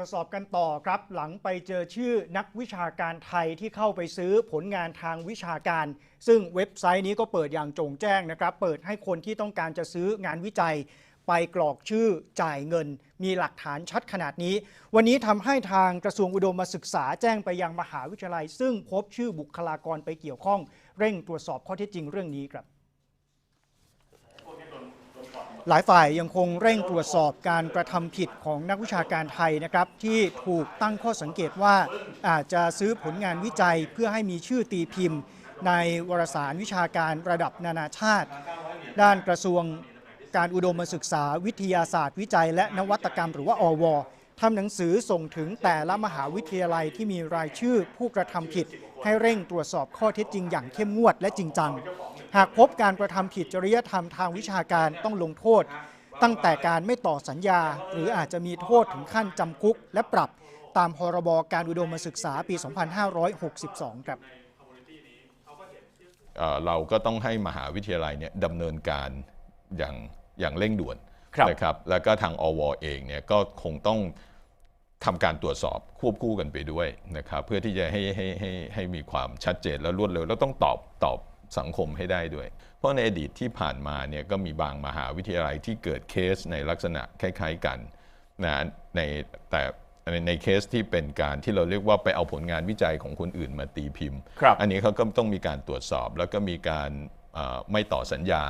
ตรวจสอบกันต่อครับหลังไปเจอชื่อนักวิชาการไทยที่เข้าไปซื้อผลงานทางวิชาการ ซึ่งเว็บไซต์นี้ก็เปิดอย่างโจงแจ้งนะครับ เปิดให้คนที่ต้องการจะซื้องานวิจัย ไปกรอกชื่อจ่ายเงิน มีหลักฐานชัดขนาดนี้ วันนี้ทำให้ทางกระทรวงอุดมศึกษาแจ้งไปยังมหาวิทยาลัย ซึ่งพบชื่อบุคลากรไปเกี่ยวข้อง เร่งตรวจสอบข้อเท็จจริงเรื่องนี้ครับ หลายฝ่ายยังคงเร่งตรวจสอบการกระทำผิดของนักวิชาการไทยนะครับ ที่ถูกตั้งข้อสังเกตว่าอาจจะซื้อผลงานวิจัยเพื่อให้มีชื่อตีพิมพ์ ในวารสารวิชาการระดับนานาชาติ ด้านกระทรวงการอุดมศึกษาวิทยาศาสตร์ วิจัย และนวัตกรรม หรือว่าอวทำหนังสือส่งถึงแต่ละมหาวิทยาลัยที่มีรายชื่อผู้กระทำผิด ให้เร่งตรวจสอบข้อเท็จจริงอย่างเข้มงวดและจริงจัง หากพบการกระทำผิดจริยธรรมทางวิชาการต้องลงโทษ ตั้งแต่การไม่ต่อสัญญา หรืออาจจะมีโทษถึงขั้นจำคุกและปรับตามพรบการอุดมศึกษาปี 2562 ครับเอ่อเราก็ต้องให้มหาวิทยาลัยเนี่ยดำเนินการอย่างอย่างเร่งด่วนครับนะครับ แล้วก็ทางอวเองเนี่ยก็คงต้องทำการตรวจสอบควบคู่กันไปด้วยนะครับ เพื่อที่จะให้ให้ให้ให้มีความชัดเจนและรวดเร็วแล้วต้องตอบตอบ สังคมให้ได้ด้วย เพราะในอดีตที่ผ่านมาเนี่ยก็มีบางมหาวิทยาลัยที่เกิดเคสในลักษณะคล้าย ๆกันนะในแต่ในในเคสที่เป็นการที่เราเรียกว่าไปเอาผลงานวิจัยของคนอื่นมาตีพิมพ์ครับอันนี้เขาก็ต้องมีการตรวจสอบ แล้วก็มีการเอ่อไม่ต่อสัญญา